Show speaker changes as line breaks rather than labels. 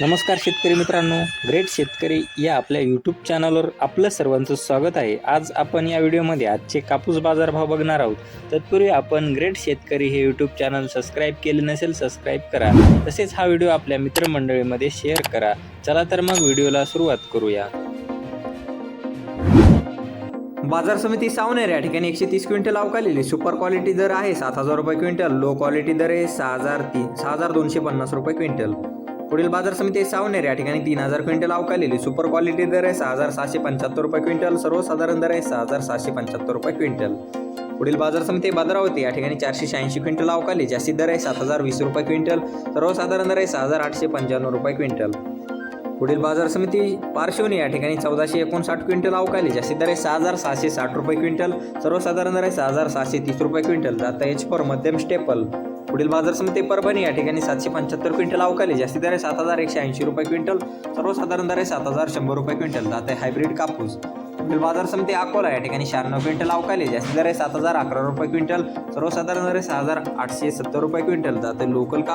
नमस्कार शेतकरी मित्रांनो ग्रेट शेतकरी या आपल्या यूट्यूब चॅनलवर आपलं सर्वांचं स्वागत आहे. आज आपण या व्हिडिओमध्ये आजचे कापूस बाजारभाव बघणार आहोत. तत्पूर्वी आपण ग्रेट शेतकरी हे यूट्यूब चॅनल सबस्क्राईब केले नसेल सबस्क्राईब करा. तसेच हा व्हिडिओ आपल्या मित्रमंडळीमध्ये शेअर करा. चला तर मग व्हिडिओला सुरुवात करूया. बाजार समिती सावनेर या ठिकाणी एकशे तीस क्विंटल अवकालेली सुपर क्वालिटी दर आहे सात हजार रुपये क्विंटल लो क्वालिटी दर आहे सहा हजार तीन सहा हजार दोनशे पन्नास रुपये क्विंटल. पुढील बाजार समिती सावनेर या ठिकाणी तीन हजार क्विंटल अवकालेली सुपर क्वालिटी दर आहे सहा हजार सहाशे पंच्याहत्तर रुपये क्विंटल सर्वसाधारण दर आहे सहा हजार सहाशे पंच्याहत्तर रुपये क्विंटल. पुढील बाजार समिती भद्रावती या ठिकाणी चारशे शहाऐंशी क्विंटल अवकाली जास्तीत दर आहे सात हजार वीस रुपये क्विंटल सर्वसाधारण दर आहे सहा हजार आठशे पंच्याण्णव रुपये क्विंटल. पुढील बाजार समिती पार्श्वनी या ठिकाणी चौदाशे एकोणसाठ क्विंटल अवकाली जास्तीत दर आहे सहा हजार सहाशे साठ रुपये क्विंटल सर्वसाधारण दर आहे सहा हजार सहाशे तीस रुपये क्विंटल. जाता एच फॉर मध्यम स्टेपल पुढील बाजार समिती परभणी या ठिकाणी सातशे पंच्याहत्तर क्विंटल अवकाली जास्तीत दर आहे सात हजार एकशे ऐंशी रुपये क्विंटल सर्वसाधारण दर आहे सात हजार शंभर रुपये क्विंटल. जात आहे हायब्रिड कापूस. पुढील बाजार समिती अकोला या ठिकाणी शहाण्णव क्विंटल अवकाली जास्तीत दर आहे सात हजार अकरा रुपये क्विंटल सर्वसाधारण दर आहे सहा हजार आठशे सत्तर रुपये क्विंटल. जाते लोकल कापूस.